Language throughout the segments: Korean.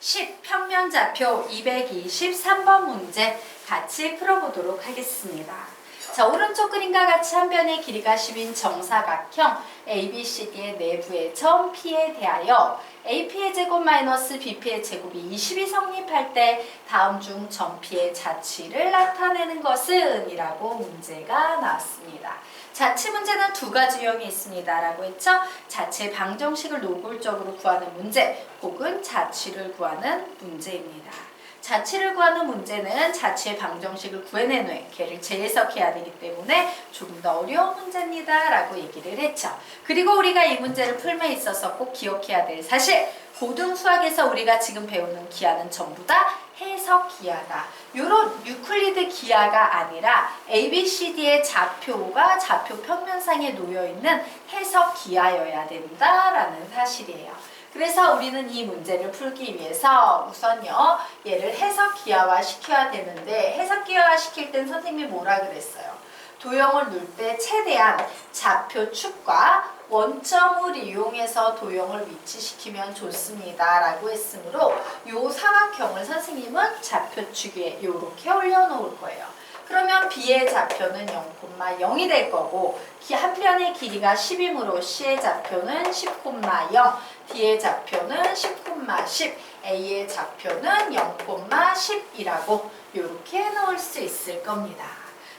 10 평면좌표 223번 문제 같이 풀어보도록 하겠습니다. 자, 오른쪽 그림과 같이 한 변의 길이가 10인 정사각형 ABCD의 내부의 점 P에 대하여 AP의 제곱 마이너스 BP의 제곱이 20이 성립할 때 다음 중 점 P의 자취를 나타내는 것은? 이라고 문제가 나왔습니다. 자취 문제는 두 가지 유형이 있습니다. 라고 했죠? 자체 방정식을 노골적으로 구하는 문제 혹은 자취를 구하는 문제입니다. 자취를 구하는 문제는 자취의 방정식을 구해낸 후에 걔를 재해석해야 되기 때문에 조금 더 어려운 문제입니다. 라고 얘기를 했죠. 그리고 우리가 이 문제를 풀면 있어서 꼭 기억해야 될 사실 고등 수학에서 우리가 지금 배우는 기하는 전부 다 해석 기하다. 요런 유클리드 기하가 아니라 ABCD의 좌표가 좌표 평면상에 놓여 있는 해석 기하여야 된다라는 사실이에요. 그래서 우리는 이 문제를 풀기 위해서 우선요 얘를 해석 기하화 시켜야 되는데 해석 기하화 시킬 땐 선생님이 뭐라 그랬어요? 도형을 놓을 때 최대한 좌표 축과 원점을 이용해서 도형을 위치시키면 좋습니다. 라고 했으므로 요 사각형을 선생님은 좌표축 위에 이렇게 올려놓을 거예요. 그러면 B의 좌표는 0,0이 될 거고 기- 한 편의 길이가 10이므로 C의 좌표는 10,0 D의 좌표는 10,10 A의 좌표는 0,10이라고 이렇게 넣을 수 있을 겁니다.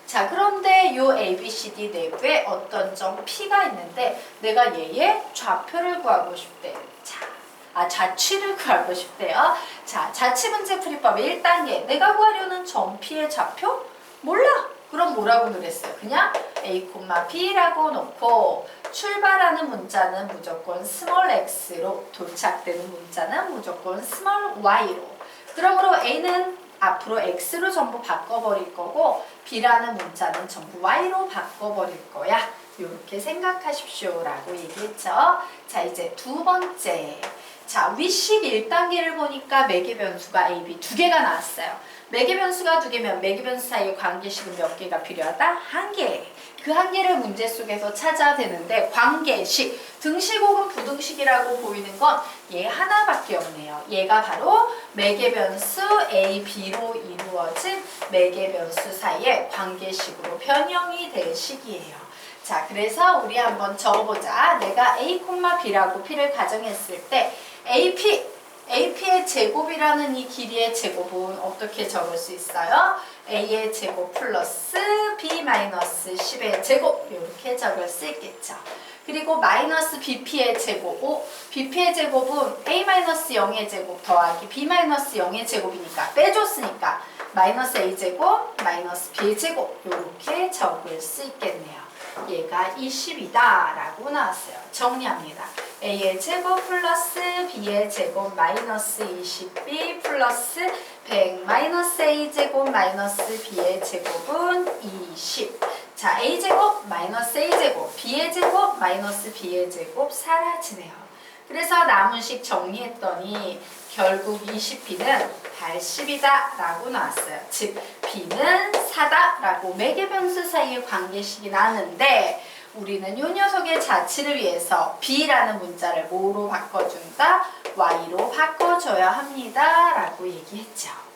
자 그런데 요 ABCD 내부에 어떤 점 P가 있는데 내가 얘의 좌표를 구하고 싶대. 자, 아 자취를 구하고 싶대요. 자 자취 문제 풀이법 1단계 내가 구하려는 점 P의 좌표? 몰라. 그럼 뭐라고 그랬어요? 그냥 A, B라고 놓고 출발하는 문자는 무조건 스몰 x로 도착되는 문자는 무조건 스몰 y로 그러므로 A는 앞으로 x로 전부 바꿔버릴 거고 b라는 문자는 전부 y로 바꿔버릴 거야. 이렇게 생각하십시오 라고 얘기했죠. 자 이제 두 번째 자 위식 1단계를 보니까 매개 변수가 a, b 두 개가 나왔어요. 매개 변수가 두 개면 매개 변수 사이의 관계식은 몇 개가 필요하다? 한 개. 그 한 개를 문제 속에서 찾아야 되는데 관계식, 등식 혹은 부등식이라고 보이는 건 얘 하나밖에 없네요. 얘가 바로 매개 변수 A, B로 이루어진 매개 변수 사이의 관계식으로 변형이 될 식이에요. 자, 그래서 우리 한번 적어보자. 내가 A, B라고 P를 가정했을 때 AP, AP의 제곱이라는 이 길이의 제곱은 어떻게 적을 수 있어요? A의 제곱 플러스 B 마이너스 10의 제곱 이렇게 적을 수 있겠죠. 그리고 마이너스 BP의 제곱, 오, BP의 제곱은 A 마이너스 0의 제곱 더하기 B 마이너스 0의 제곱이니까 빼줬으니까 마이너스 A 제곱 마이너스 B 제곱 이렇게 적을 수 있겠네요. 얘가 20이다 라고 나왔어요. 정리합니다. A의 제곱 플러스 B의 제곱 마이너스 20B 플러스 100 마이너스 A 제곱 마이너스 B의 제곱은 20. 자, A 제곱 마이너스 A 제곱 B의 제곱 마이너스 B의 제곱 사라지네요. 그래서 남은 식 정리했더니 결국 20B는 80이다 라고 나왔어요. 즉 B는 4다 라고 매개변수 사이의 관계식이 나왔는데 우리는 이 녀석의 자취를 위해서 B라는 문자를 뭐로 바꿔준다? Y로 바꿔줘야 합니다 라고 얘기했죠.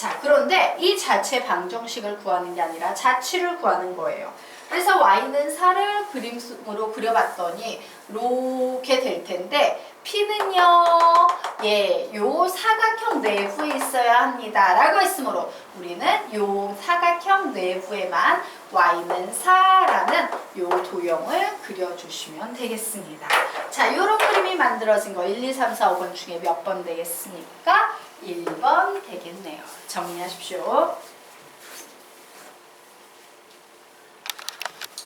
자 그런데 이 자체 방정식을 구하는 게 아니라 자취를 구하는 거예요. 그래서 y는 4를 그림으로 그려봤더니 이렇게 될 텐데 p는요 예, 요 사각형 내부에 있어야 합니다 라고 했으므로 우리는 요 사각형 내부에만 y는 4라는 요 도형을 그려주시면 되겠습니다 자 요런 그림이 만들어진 거 1, 2, 3, 4, 5번 중에 몇 번 되겠습니까? 1번 되겠네요. 정리하십시오